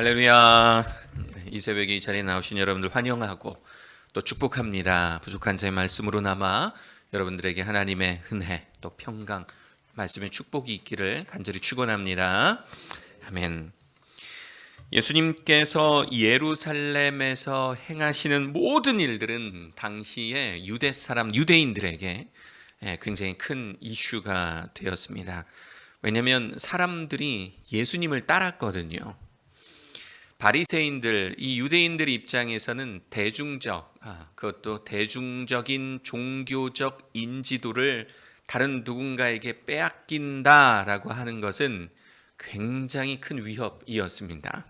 할렐루야. 이 새벽에 이 자리에 나오신 여러분들 환영하고 또 축복합니다. 부족한 제 말씀으로 남아 여러분들에게 하나님의 은혜 또 평강 말씀의 축복이 있기를 간절히 축원합니다. 아멘. 예수님께서 예루살렘에서 행하시는 모든 일들은 당시의 유대 사람 유대인들에게 예, 굉장히 큰 이슈가 되었습니다. 왜냐하면 사람들이 예수님을 따랐거든요. 바리새인들 이 유대인들 입장에서는 대중적 아, 그것도 대중적인 종교적 인지도를 다른 누군가에게 빼앗긴다라고 하는 것은 굉장히 큰 위협이었습니다.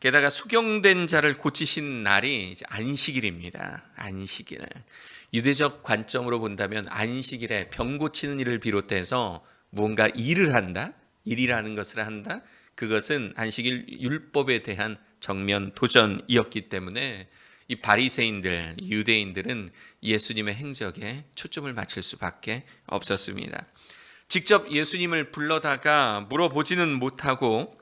게다가 수경된 자를 고치신 날이 이제 안식일입니다. 안식일. 유대적 관점으로 본다면 안식일에 병 고치는 일을 비롯해서 무언가 일을 한다, 일이라는 것을 한다. 그것은 안식일 율법에 대한 정면 도전이었기 때문에 이 바리새인들, 유대인들은 예수님의 행적에 초점을 맞출 수밖에 없었습니다. 직접 예수님을 불러다가 물어보지는 못하고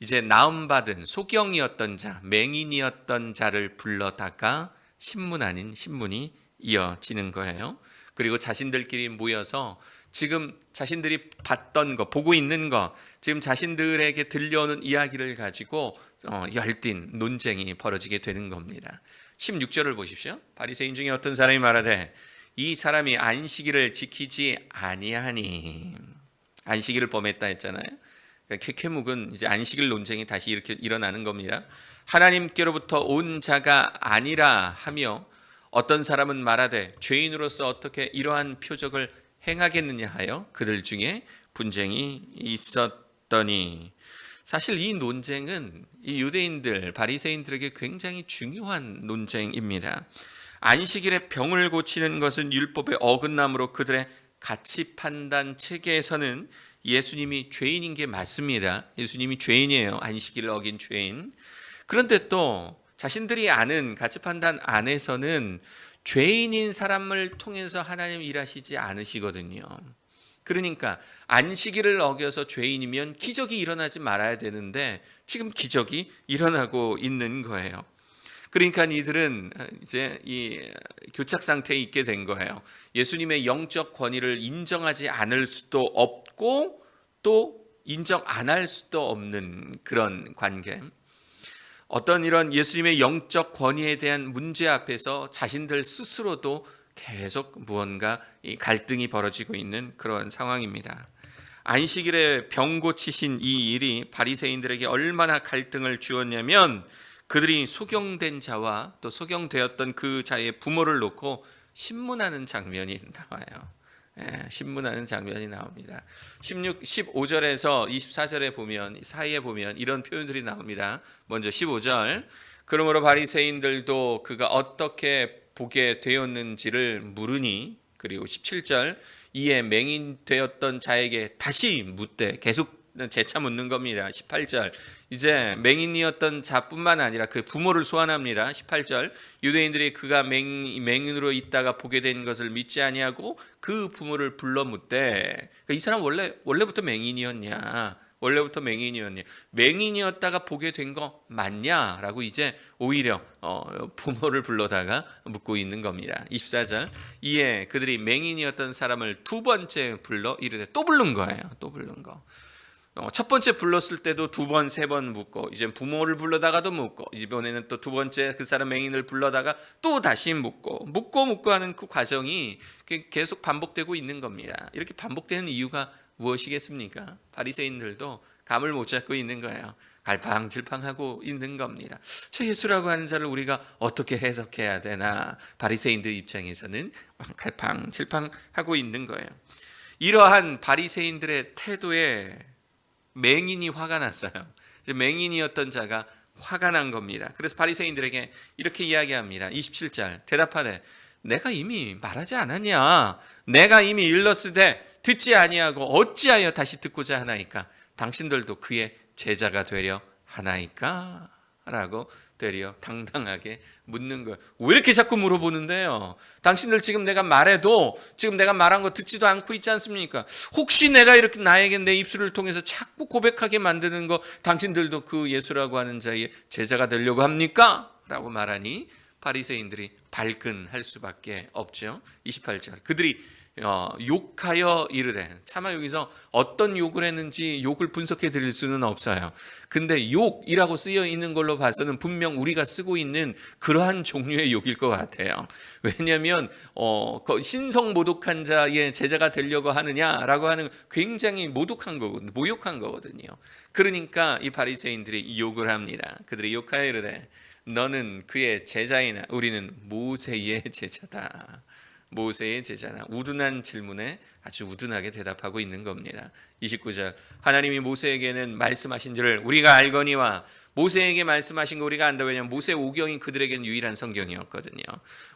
이제 나음 받은 소경이었던 자, 맹인이었던 자를 불러다가 신문 아닌 신문이 이어지는 거예요. 그리고 자신들끼리 모여서 지금 자신들이 봤던 거, 보고 있는 거, 지금 자신들에게 들려오는 이야기를 가지고 어, 열띤 논쟁이 벌어지게 되는 겁니다. 16절을 보십시오. 바리새인 중에 어떤 사람이 말하되 이 사람이 안식일을 지키지 아니하니 안식일을 범했다 했잖아요. 그러니까 케케묵은 이제 안식일 논쟁이 다시 이렇게 일어나는 겁니다. 하나님께로부터 온 자가 아니라 하며 어떤 사람은 말하되 죄인으로서 어떻게 이러한 표적을 행하겠느냐 하여 그들 중에 분쟁이 있었더니 사실 이 논쟁은 이 유대인들 바리새인들에게 굉장히 중요한 논쟁입니다. 안식일에 병을 고치는 것은 율법의 어긋남으로 그들의 가치 판단 체계에서는 예수님이 죄인인 게 맞습니다. 예수님이 죄인이에요. 안식일을 어긴 죄인. 그런데 또 자신들이 아는 가치 판단 안에서는 죄인인 사람을 통해서 하나님 일하시지 않으시거든요. 그러니까 안식일을 어겨서 죄인이면 기적이 일어나지 말아야 되는데 지금 기적이 일어나고 있는 거예요. 그러니까 이들은 이제 이 교착 상태에 있게 된 거예요. 예수님의 영적 권위를 인정하지 않을 수도 없고 또 인정 안 할 수도 없는 그런 관계. 어떤 이런 예수님의 영적 권위에 대한 문제 앞에서 자신들 스스로도 계속 무언가 갈등이 벌어지고 있는 그런 상황입니다. 안식일에 병 고치신 이 일이 바리새인들에게 얼마나 갈등을 주었냐면 그들이 소경된 자와 또 소경되었던 그 자의 부모를 놓고 신문하는 장면이 나와요. 예, 신문하는 장면이 나옵니다. 16, 15절에서 24절에 보면 사이에 보면 이런 표현들이 나옵니다. 먼저 15절. 그러므로 바리새인들도 그가 어떻게 보게 되었는지를 물으니 그리고 17절 이에 맹인 되었던 자에게 다시 묻되 계속 재차 묻는 겁니다. 18절 이제 맹인이었던 자뿐만 아니라 그 부모를 소환합니다. 18절 유대인들이 그가 맹, 맹인으로 있다가 보게 된 것을 믿지 아니하고 그 부모를 불러 묻되 그러니까 이 사람 원래 원래부터 맹인이었냐? 원래부터 맹인이었냐? 맹인이었다가 보게 된 거 맞냐라고 이제 오히려 어, 부모를 불러다가 묻고 있는 겁니다. 24절 이에 그들이 맹인이었던 사람을 두 번째 불러 이르되 또 부른 거예요. 또 부른 거. 어, 첫 번째 불렀을 때도 두 번, 세 번 묻고, 이제 부모를 불러다가도 묻고, 이번에는 또 두 번째 그 사람 맹인을 불러다가 또 다시 묻고, 묻고 묻고 하는 그 과정이 계속 반복되고 있는 겁니다. 이렇게 반복되는 이유가 무엇이겠습니까? 바리새인들도 감을 못 잡고 있는 거예요. 갈팡질팡하고 있는 겁니다. 저 예수라고 하는 자를 우리가 어떻게 해석해야 되나? 바리새인들 입장에서는 갈팡질팡하고 있는 거예요. 이러한 바리새인들의 태도에 맹인이 화가 났어요. 맹인이었던 자가 화가 난 겁니다. 그래서 바리새인들에게 이렇게 이야기합니다. 27절 대답하되 내가 이미 말하지 않았냐? 내가 이미 일렀으되 듣지 아니하고 어찌하여 다시 듣고자 하나이까? 당신들도 그의 제자가 되려 하나이까? 라고 되려 당당하게 묻는 거예요. 왜 이렇게 자꾸 물어보는데요? 당신들 지금 내가 말해도 지금 내가 말한 거 듣지도 않고 있지 않습니까? 혹시 내가 이렇게 나에게 내 입술을 통해서 자꾸 고백하게 만드는 거 당신들도 그 예수라고 하는 자의 제자가 되려고 합니까? 라고 말하니 바리새인들이 발끈할 수밖에 없죠. 28절. 그들이 어, 욕하여 이르되 차마 여기서 어떤 욕을 했는지 욕을 분석해 드릴 수는 없어요. 근데 욕이라고 쓰여 있는 걸로 봐서는 분명 우리가 쓰고 있는 그러한 종류의 욕일 것 같아요. 왜냐하면 어, 그 신성 모독한 자의 제자가 되려고 하느냐라고 하는 굉장히 모독한 거거든요. 모욕한 거거든요. 그러니까 이 바리새인들이 욕을 합니다. 그들이 욕하여 이르되 너는 그의 제자이나 우리는 모세의 제자다. 모세의 제자나 우둔한 질문에 아주 우둔하게 대답하고 있는 겁니다. 29절 하나님이 모세에게는 말씀하신 줄을 우리가 알거니와 모세에게 말씀하신 거 우리가 안다 왜냐하면 모세 오경이 그들에게는 유일한 성경이었거든요.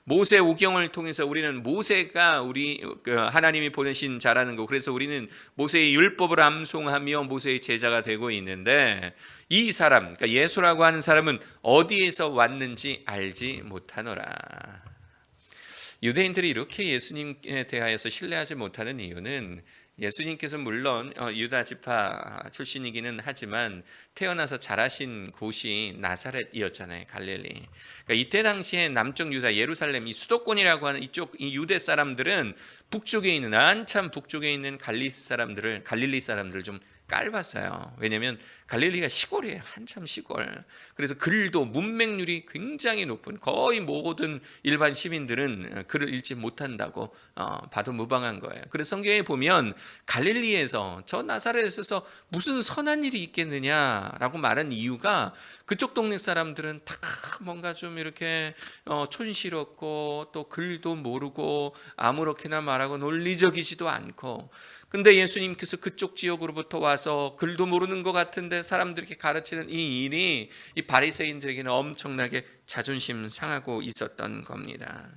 모세 오경을 통해서 우리는 모세가 우리 그 하나님이 보내신 자라는 거 그래서 우리는 모세의 율법을 암송하며 모세의 제자가 되고 있는데 이 사람 그러니까 예수라고 하는 사람은 어디에서 왔는지 알지 못하노라. 유대인들이 이렇게 예수님에 대하여서 신뢰하지 못하는 이유는 예수님께서 물론 어, 유다 지파 출신이기는 하지만 태어나서 자라신 곳이 나사렛이었잖아요 갈릴리. 그러니까 이때 당시에 남쪽 유다 예루살렘 이 수도권이라고 하는 이쪽 이 유대 사람들은 북쪽에 있는 한참 북쪽에 있는 갈리 사람들을 갈릴리 사람들을 좀 깔봤어요. 왜냐하면 갈릴리가 시골이에요. 한참 시골. 그래서 글도 문맹률이 굉장히 높은 거의 모든 일반 시민들은 글을 읽지 못한다고 어, 봐도 무방한 거예요. 그래서 성경에 보면 갈릴리에서 저 나사렛에서 무슨 선한 일이 있겠느냐라고 말한 이유가 그쪽 동네 사람들은 다 뭔가 좀 이렇게 어, 촌스럽고 또 글도 모르고 아무렇게나 말하고 논리적이지도 않고 근데 예수님께서 그쪽 지역으로부터 와서 글도 모르는 것 같은데 사람들에게 가르치는 이 일이 이 바리새인들에게는 엄청나게 자존심 상하고 있었던 겁니다.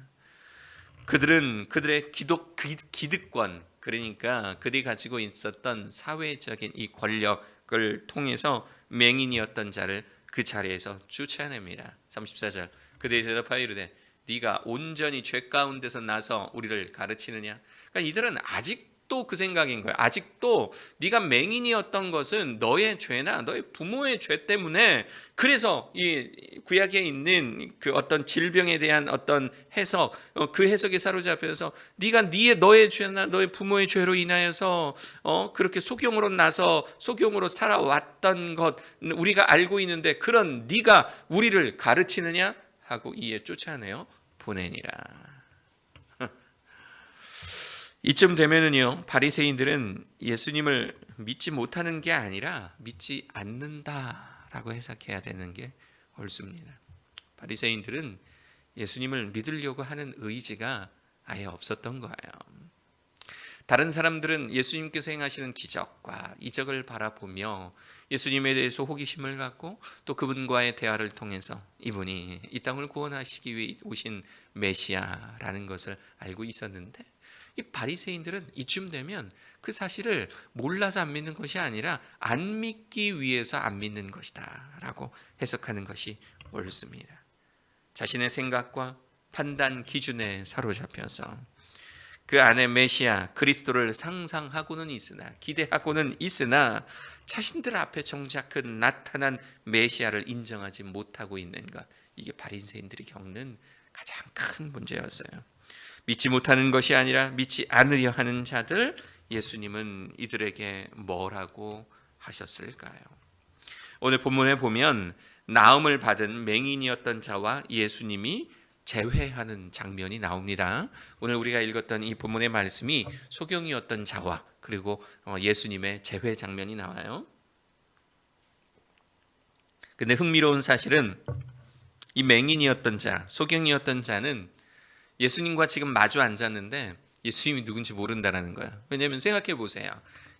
그들은 그들의 기독 기득권 그러니까 그들이 가지고 있었던 사회적인 이 권력을 통해서 맹인이었던 자를 그 자리에서 쫓아냅니다. 34절 그들이 대답하여 이르되 네가 온전히 죄 가운데서 나서 우리를 가르치느냐? 그러니까 이들은 아직 아직도 그 생각인 거예요. 아직도 네가 맹인이었던 것은 너의 죄나 너의 부모의 죄 때문에 그래서 이 구약에 있는 그 어떤 질병에 대한 어떤 해석 어, 그 해석에 사로잡혀서 네가 네의 너의 죄나 너의 부모의 죄로 인하여서 어 그렇게 소경으로 나서 소경으로 살아왔던 것 우리가 알고 있는데 그런 네가 우리를 가르치느냐 하고 이에 쫓아내어 보내니라. 이쯤 되면은요 바리새인들은 예수님을 믿지 못하는 게 아니라 믿지 않는다라고 해석해야 되는 게 옳습니다. 바리새인들은 예수님을 믿으려고 하는 의지가 아예 없었던 거예요. 다른 사람들은 예수님께서 행하시는 기적과 이적을 바라보며 예수님에 대해서 호기심을 갖고 또 그분과의 대화를 통해서 이분이 이 땅을 구원하시기 위해 오신 메시아라는 것을 알고 있었는데 이 바리새인들은 이쯤 되면 그 사실을 몰라서 안 믿는 것이 아니라 안 믿기 위해서 안 믿는 것이다라고 해석하는 것이 옳습니다. 자신의 생각과 판단 기준에 사로잡혀서 그 안에 메시아 그리스도를 상상하고는 있으나 기대하고는 있으나 자신들 앞에 정작 그 나타난 메시아를 인정하지 못하고 있는 것 이게 바리새인들이 겪는 가장 큰 문제였어요. 믿지 못하는 것이 아니라 믿지 않으려 하는 자들 예수님은 이들에게 뭐라고 하셨을까요? 오늘 본문에 보면 나음을 받은 맹인이었던 자와 예수님이 재회하는 장면이 나옵니다. 오늘 우리가 읽었던 이 본문의 말씀이 소경이었던 자와 그리고 어, 예수님의 재회 장면이 나와요. 근데 흥미로운 사실은 이 맹인이었던 자, 소경이었던 자는 예수님과 지금 마주 앉았는데 예수님이 누군지 모른다라는 거야. 왜냐하면 생각해 보세요.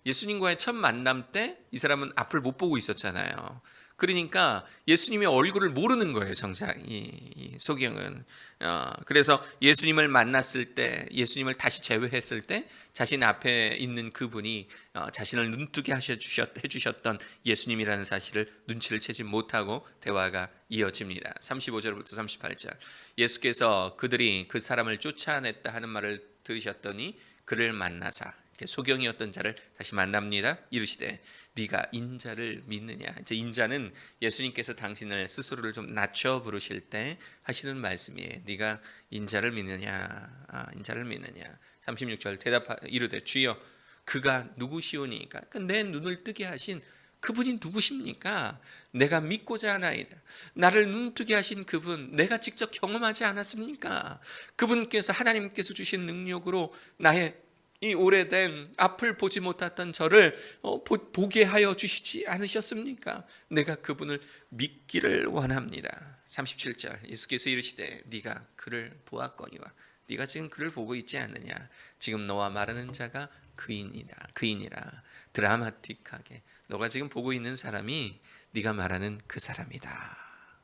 예수님과의 첫 만남 때 이 사람은 앞을 못 보고 있었잖아요. 그러니까 예수님의 얼굴을 모르는 거예요, 정작 이, 이 소경은. 어, 그래서 예수님을 만났을 때, 예수님을 다시 제외했을 때, 자신 앞에 있는 그분이 어, 자신을 눈뜨게 하셔 주셨, 해주셨던 예수님이라는 사실을 눈치를 채지 못하고 대화가 이어집니다. 35절부터 38절. 예수께서 그들이 그 사람을 쫓아냈다 하는 말을 들으셨더니 그를 만나사 소경이었던 자를 다시 만납니다. 이르시되 네가 인자를 믿느냐. 이제 인자는 예수님께서 당신을 스스로를 좀 낮춰 부르실 때 하시는 말씀이에요. 네가 인자를 믿느냐. 아, 인자를 믿느냐. 36절 대답 이르되 주여 그가 누구시오니까 그러니까 내 눈을 뜨게 하신 그분이 누구십니까? 내가 믿고자 하나이다. 나를 눈뜨게 하신 그분, 내가 직접 경험하지 않았습니까? 그분께서 하나님께서 주신 능력으로 나의 이 오래된 앞을 보지 못했던 저를 어, 보, 보게 하여 주시지 않으셨습니까? 내가 그분을 믿기를 원합니다. 37절 예수께서 이르시되 네가 그를 보았거니와 네가 지금 그를 보고 있지 않느냐? 지금 너와 말하는 자가 그인이다. 그인이라 드라마틱하게 너가 지금 보고 있는 사람이 네가 말하는 그 사람이다.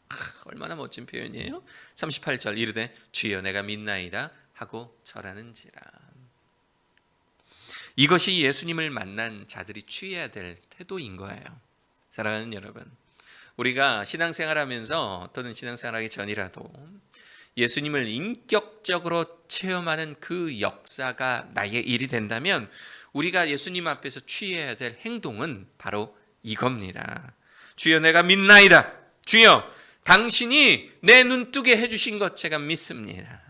아, 얼마나 멋진 표현이에요? 38절 이르되 주여 내가 믿나이다 하고 절하는지라. 이것이 예수님을 만난 자들이 취해야 될 태도인 거예요. 사랑하는 여러분, 우리가 신앙생활하면서 또는 신앙생활하기 전이라도 예수님을 인격적으로 체험하는 그 역사가 나의 일이 된다면 우리가 예수님 앞에서 취해야 될 행동은 바로 이겁니다. 주여 내가 믿나이다. 주여 당신이 내 눈뜨게 해주신 것 제가 믿습니다.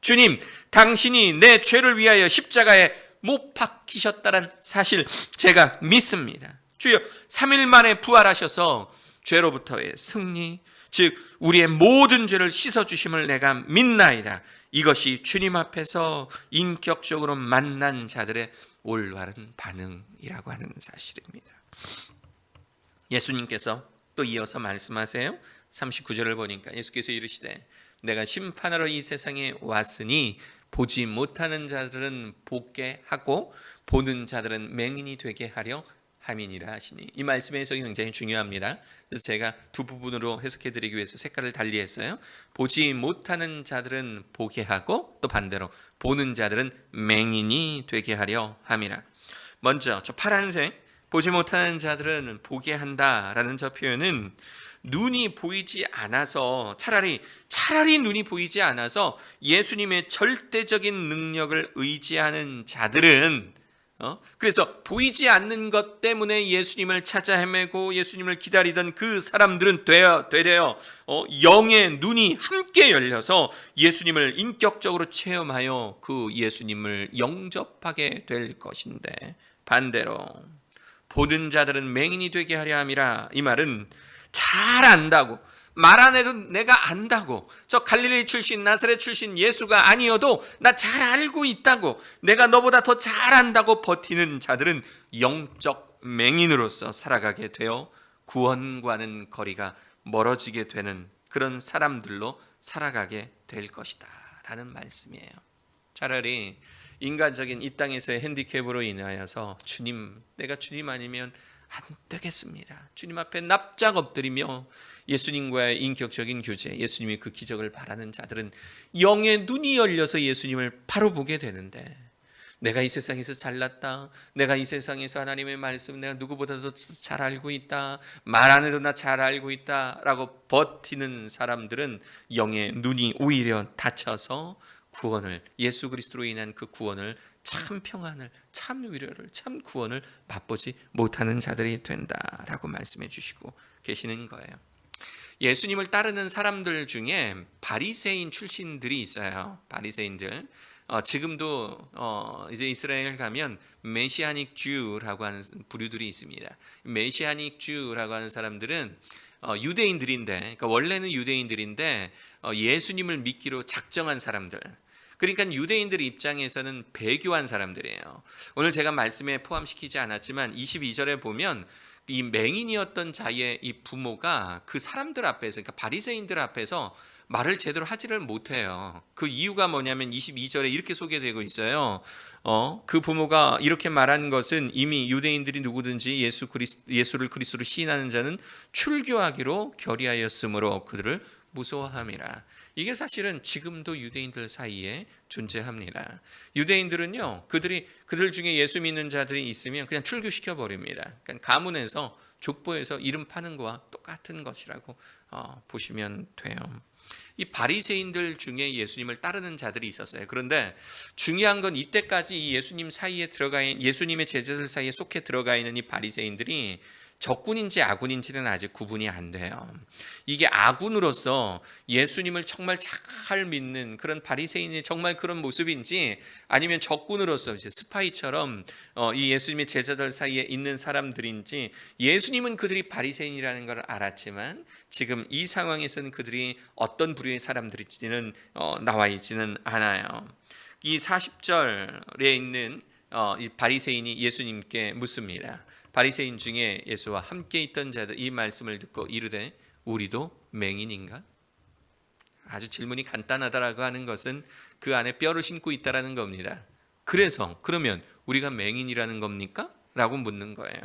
주님 당신이 내 죄를 위하여 십자가에 못 박히셨다는 사실 제가 믿습니다. 주여 3일 만에 부활하셔서 죄로부터의 승리 즉 우리의 모든 죄를 씻어 주심을 내가 믿나이다. 이것이 주님 앞에서 인격적으로 만난 자들의 올바른 반응이라고 하는 사실입니다. 예수님께서 또 이어서 말씀하세요. 39절을 보니까 예수께서 이르시되 내가 심판하러 이 세상에 왔으니 보지 못하는 자들은 보게 하고 보는 자들은 맹인이 되게 하려 함이니라 하시니 이 말씀의 해석이 굉장히 중요합니다. 그래서 제가 두 부분으로 해석해 드리기 위해서 색깔을 달리 했어요. 보지 못하는 자들은 보게 하고 또 반대로 보는 자들은 맹인이 되게 하려 함이라. 먼저 저 파란색 보지 못하는 자들은 보게 한다라는 저 표현은 눈이 보이지 않아서 차라리 차라리 눈이 보이지 않아서 예수님의 절대적인 능력을 의지하는 자들은 어? 그래서 보이지 않는 것 때문에 예수님을 찾아 헤매고 예수님을 기다리던 그 사람들은 되어 되려 어, 영의 눈이 함께 열려서 예수님을 인격적으로 체험하여 그 예수님을 영접하게 될 것인데 반대로 보는 자들은 맹인이 되게 하려 함이라. 이 말은 잘 안다고. 말 안 해도 내가 안다고. 저 갈릴리 출신 나사렛 출신 예수가 아니어도 나 잘 알고 있다고. 내가 너보다 더 잘 안다고 버티는 자들은 영적 맹인으로서 살아가게 되어 구원과는 거리가 멀어지게 되는 그런 사람들로 살아가게 될 것이다 라는 말씀이에요. 차라리 인간적인 이 땅에서의 핸디캡으로 인하여서 주님 내가 주님 아니면 안 되겠습니다. 주님 앞에 납작 엎드리며 예수님과의 인격적인 교제, 예수님이 그 기적을 바라는 자들은 영의 눈이 열려서 예수님을 바로 보게 되는데 내가 이 세상에서 잘났다. 내가 이 세상에서 하나님의 말씀 내가 누구보다도 잘 알고 있다. 말 안 해도 나 잘 알고 있다 라고 버티는 사람들은 영의 눈이 오히려 닫혀서 구원을 예수 그리스도로 인한 그 구원을 참 평안을 참 위로를 참 구원을 맛보지 못하는 자들이 된다라고 말씀해 주시고 계시는 거예요. 예수님을 따르는 사람들 중에 바리새인 출신들이 있어요. 바리새인들. 어, 지금도 어, 이제 이스라엘 가면 메시아닉 주라고 하는 부류들이 있습니다. 메시아닉 주라고 하는 사람들은 어, 유대인들인데, 그러니까 원래는 유대인들인데 어, 예수님을 믿기로 작정한 사람들. 그러니까 유대인들 입장에서는 배교한 사람들이에요. 오늘 제가 말씀에 포함시키지 않았지만 22절에 보면 이 맹인이었던 자의 이 부모가 그 사람들 앞에서 그러니까 바리새인들 앞에서 말을 제대로 하지를 못해요. 그 이유가 뭐냐면 22절에 이렇게 소개되고 있어요. 어, 그 부모가 이렇게 말한 것은 이미 유대인들이 누구든지 예수 그리스, 예수를 그리스도로 시인하는 자는 출교하기로 결의하였으므로 그들을 무서워함이라. 이게 사실은 지금도 유대인들 사이에 존재합니다. 유대인들은요, 그들이 그들 중에 예수 믿는 자들이 있으면 그냥 출교시켜 버립니다. 그러니까 가문에서 족보에서 이름 파는 거와 똑같은 것이라고 어, 보시면 돼요. 이 바리새인들 중에 예수님을 따르는 자들이 있었어요. 그런데 중요한 건 이때까지 이 예수님 사이에 들어가 있는 예수님의 제자들 사이에 속해 들어가 있는 이 바리새인들이 적군인지 아군인지는 아직 구분이 안 돼요. 이게 아군으로서 예수님을 정말 잘 믿는 그런 바리새인의 정말 그런 모습인지 아니면 적군으로서 이제 스파이처럼 어, 이 예수님의 제자들 사이에 있는 사람들인지 예수님은 그들이 바리새인이라는 걸 알았지만 지금 이 상황에서는 그들이 어떤 부류의 사람들인지는 어, 나와 있지는 않아요. 이 40절에 있는 어, 이 바리새인이 예수님께 묻습니다. 바리새인 중에 예수와 함께 있던 자들 이 말씀을 듣고 이르되 우리도 맹인인가? 아주 질문이 간단하다라고 하는 것은 그 안에 뼈를 심고 있다라는 겁니다. 그래서 그러면 우리가 맹인이라는 겁니까? 라고 묻는 거예요.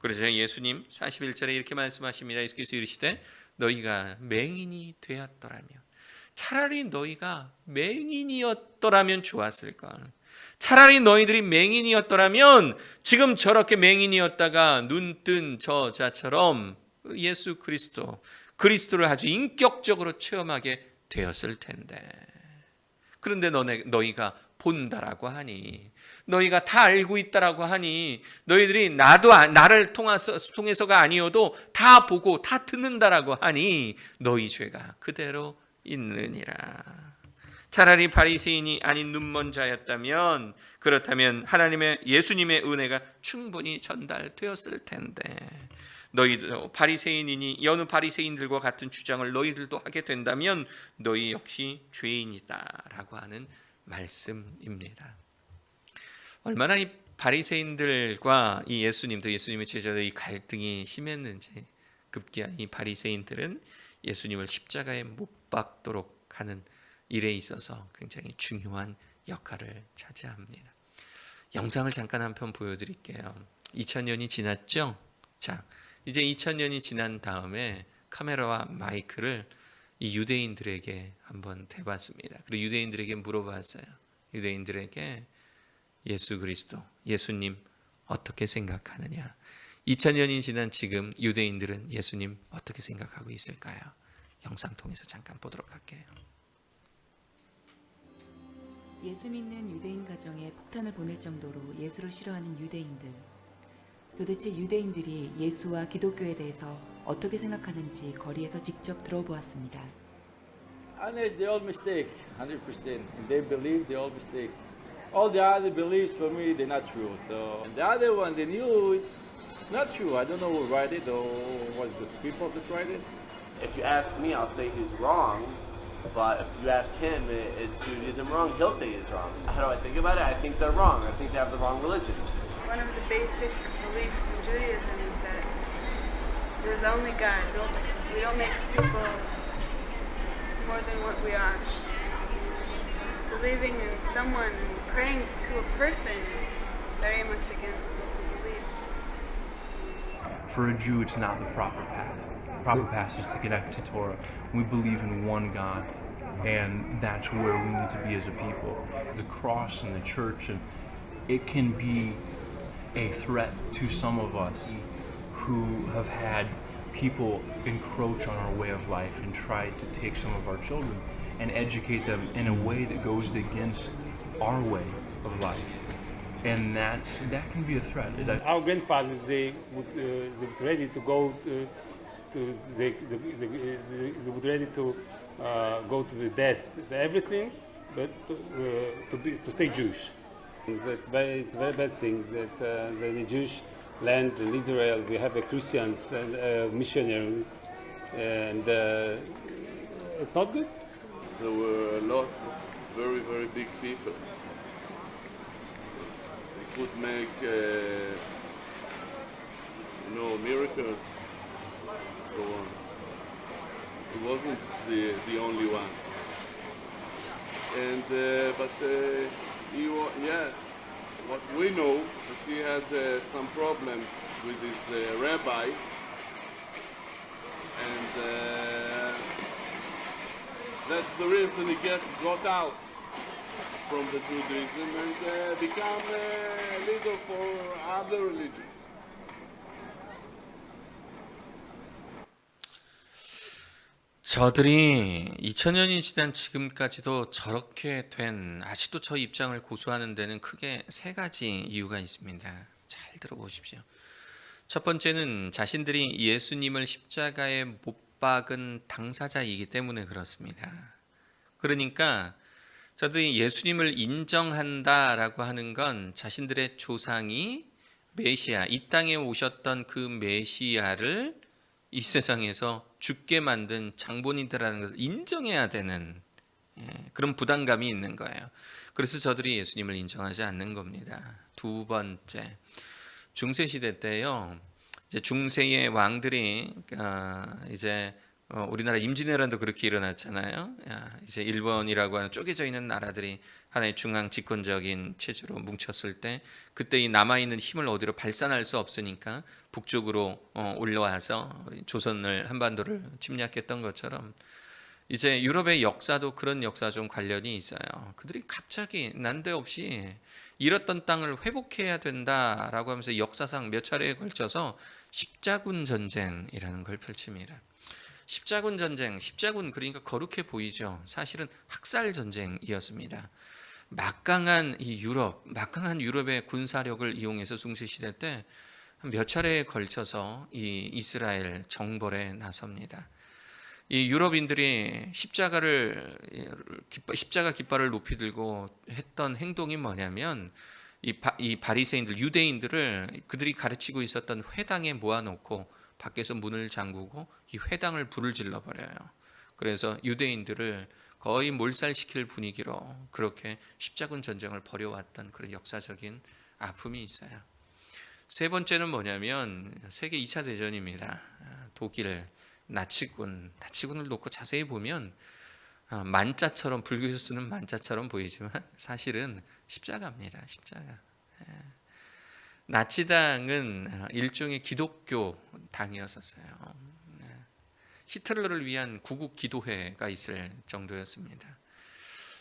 그래서 예수님 41절에 이렇게 말씀하십니다. 예수께서 이르시되 너희가 맹인이 되었더라면 차라리 너희가 맹인이었더라면 좋았을 걸. 차라리 너희들이 맹인이었더라면 지금 저렇게 맹인이었다가 눈뜬 저자처럼 예수 그리스도 그리스도를 아주 인격적으로 체험하게 되었을 텐데. 그런데 너네 너희가 본다라고 하니 너희가 다 알고 있다라고 하니 너희들이 나도 아- 나를 통해서 통해서가 아니어도 다 보고 다 듣는다라고 하니 너희 죄가 그대로 있느니라. 차라리 바리새인이 아닌 눈먼 자였다면 그렇다면 하나님의 예수님의 은혜가 충분히 전달되었을 텐데 너희들 바리새인이니 여느 바리새인들과 같은 주장을 너희들도 하게 된다면 너희 역시 죄인이다라고 하는 말씀입니다. 얼마나 이 바리새인들과 이 예수님도 예수님의 제자들의 갈등이 심했는지 급기야 이 바리새인들은 예수님을 십자가에 못 박도록 하는 일에 있어서 굉장히 중요한 역할을 차지합니다. 영상을 잠깐 한 편 보여드릴게요. 2000년이 지났죠? 자, 이제 2000년이 지난 다음에 카메라와 마이크를 이 유대인들에게 한번 대봤습니다. 그리고 유대인들에게 물어봤어요. 유대인들에게 예수 그리스도, 예수님 어떻게 생각하느냐? 2000년이 지난 지금 유대인들은 예수님 어떻게 생각하고 있을까요? 영상 통해서 잠깐 보도록 할게요. 예수 믿는 유대인 가정에 폭탄을 보낼 정도로 예수를 싫어하는 유대인들. 도대체 유대인들이 예수와 기독교에 대해서 어떻게 생각하는지 거리에서 직접 들어보았습니다. Unless they all mistake, 100%. If they believe, they all mistake. All the other beliefs for me, they're not true. So the other one, they knew it's not true. I don't know who wrote it or was those people that write it. If you ask me, I'll say he's wrong. But if you ask him, i- is Judaism wrong? He'll say it's wrong. How do I think about it? I think they're wrong. I think they have the wrong religion. One of the basic beliefs in Judaism is that there's only God. We don't, we don't make people more than what we are. Believing in someone, praying to a person, is very much against what we believe. For a Jew, it's not the proper path. The proper path is to connect to Torah. We believe in one God, and that's where we need to be as a people. The cross and the church, and it can be a threat to some of us who have had people encroach on our way of life and try to take some of our children and educate them in a way that goes against our way of life. And that's, that can be a threat. Our grandfathers they would uh, they would ready to go to, to they, they, they, they would ready to uh, go to the death everything but to, uh, to be to stay Jewish. It's very it's a very bad thing that uh, the, the Jewish land in Israel we have a Christians and uh, missionary and uh, it's not good. There were a lot of very, very big people. They could make, uh, you know, miracles, so on. He wasn't the, the only one. And uh, but uh, he yeah, what we know that he had uh, some problems with his uh, rabbi, and uh, that's the reason he get got out from the Judaism and uh, become a leader for other religion. 저들이 2000년이 지난 지금까지도 저렇게 된 아직도 저 입장을 고수하는 데는 크게 세 가지 이유가 있습니다. 잘 들어보십시오. 첫 번째는 자신들이 예수님을 십자가에 못 박은 당사자이기 때문에 그렇습니다. 그러니까 저들이 예수님을 인정한다라고 하는 건 자신들의 조상이 메시아, 이 땅에 오셨던 그 메시아를 이 세상에서 죽게 만든 장본인들라는 것을 인정해야 되는 예, 그런 부담감이 있는 거예요. 그래서 저들이 예수님을 인정하지 않는 겁니다. 두 번째, 중세 시대 때요. 이제 중세의 왕들이 아, 이제 어, 우리나라 임진왜란도 그렇게 일어났잖아요. 야, 이제 일본이라고 하는 쪼개져 있는 나라들이 하나의 중앙 집권적인 체제로 뭉쳤을 때 그때 이 남아 있는 힘을 어디로 발산할 수 없으니까 북쪽으로 어, 올라와서 조선을 한반도를 침략했던 것처럼 이제 유럽의 역사도 그런 역사 좀 관련이 있어요. 그들이 갑자기 난데없이 잃었던 땅을 회복해야 된다라고 하면서 역사상 몇 차례에 걸쳐서 십자군 전쟁이라는 걸 펼칩니다. 십자군 전쟁, 십자군 그러니까 거룩해 보이죠. 사실은 학살 전쟁이었습니다. 막강한 이 유럽, 막강한 유럽의 군사력을 이용해서 중세 시대 때 몇 차례에 걸쳐서 이 이스라엘 정벌에 나섭니다. 이 유럽인들이 십자가를 십자가 깃발을 높이 들고 했던 행동이 뭐냐면 이 바리새인들 유대인들을 그들이 가르치고 있었던 회당에 모아놓고 밖에서 문을 잠그고 이 회당을 불을 질러 버려요. 그래서 유대인들을 거의 몰살시킬 분위기로 그렇게 십자군 전쟁을 벌여왔던 그런 역사적인 아픔이 있어요. 세 번째는 뭐냐면 세계 2차 대전입니다. 독일 나치군, 나치군을 놓고 자세히 보면 어, 만자처럼 불교에서 쓰는 만자처럼 보이지만 사실은 십자가입니다. 십자가. 예. 나치당은 어, 일종의 기독교 당이었었어요. 예. 히틀러를 위한 구국 기도회가 있을 정도였습니다.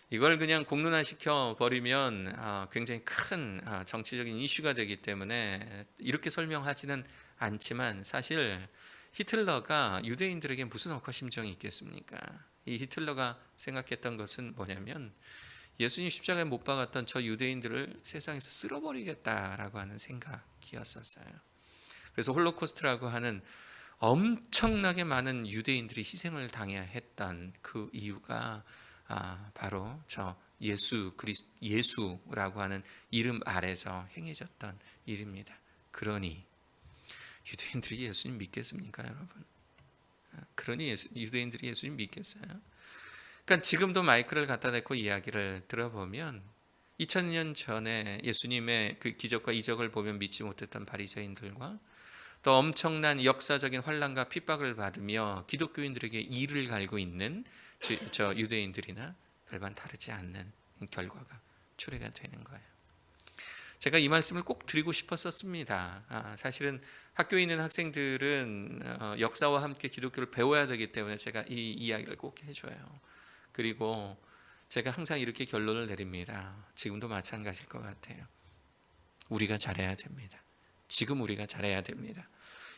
이걸 그냥 공론화 시켜 버리면 어, 굉장히 큰 어, 정치적인 이슈가 되기 때문에 이렇게 설명하지는 않지만 사실 히틀러가 유대인들에게 무슨 억하 심정이 있겠습니까? 이 히틀러가 생각했던 것은 뭐냐면 예수님 십자가에 못 박았던 저 유대인들을 세상에서 쓸어버리겠다라고 하는 생각이었었어요. 그래서 홀로코스트라고 하는 엄청나게 많은 유대인들이 희생을 당해야 했던 그 이유가 아, 바로 저 예수 그리스 예수라고 하는 이름 아래서 행해졌던 일입니다. 그러니 유대인들이 예수님 믿겠습니까, 여러분? 아, 그러니 예수, 유대인들이 예수님 믿겠어요? 그러니까 지금도 마이크를 갖다 대고 이야기를 들어보면 2000년 전에 예수님의 그 기적과 이적을 보면 믿지 못했던 바리새인들과 또 엄청난 역사적인 환란과 핍박을 받으며 기독교인들에게 이를 갈고 있는 저, 저 유대인들이나 별반 다르지 않는 결과가 초래가 되는 거예요. 제가 이 말씀을 꼭 드리고 싶었었습니다. 아, 사실은 학교에 있는 학생들은 어, 역사와 함께 기독교를 배워야 되기 때문에 제가 이 이야기를 꼭 해줘요. 그리고 제가 항상 이렇게 결론을 내립니다. 지금도 마찬가지일 것 같아요. 우리가 잘해야 됩니다. 지금 우리가 잘해야 됩니다.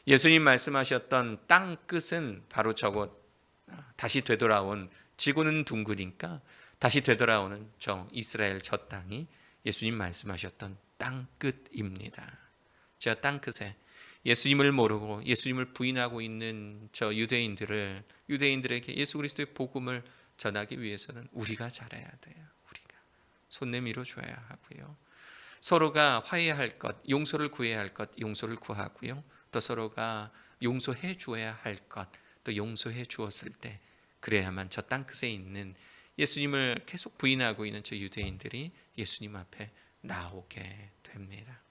예수님 말씀하셨던 땅 끝은 바로 저곳 다시 되돌아온 지구는 둥그니까 다시 되돌아오는 저 이스라엘 저 땅이 예수님 말씀하셨던 땅 끝입니다. 제가 땅 끝에 예수님을 모르고 예수님을 부인하고 있는 저 유대인들을 유대인들에게 예수 그리스도의 복음을 전하기 위해서는 우리가 잘해야 돼요. 우리가 손 내밀어 줘야 하고요. 서로가 화해할 것, 용서를 구해야 할 것, 용서를 구하고요. 또 서로가 용서해 주어야 할 것, 또 용서해 주었을 때 그래야만 저 땅끝에 있는 예수님을 계속 부인하고 있는 저 유대인들이 예수님 앞에 나오게 됩니다.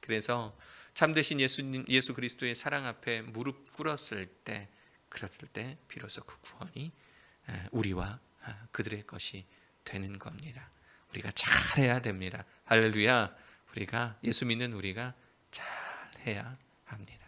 그래서 참되신 예수님 예수 그리스도의 사랑 앞에 무릎 꿇었을 때 그랬을 때 비로소 그 구원이 에, 우리와 아, 그들의 것이 되는 겁니다. 우리가 잘해야 됩니다. 할렐루야. 우리가 예수 믿는 우리가 잘해야 합니다.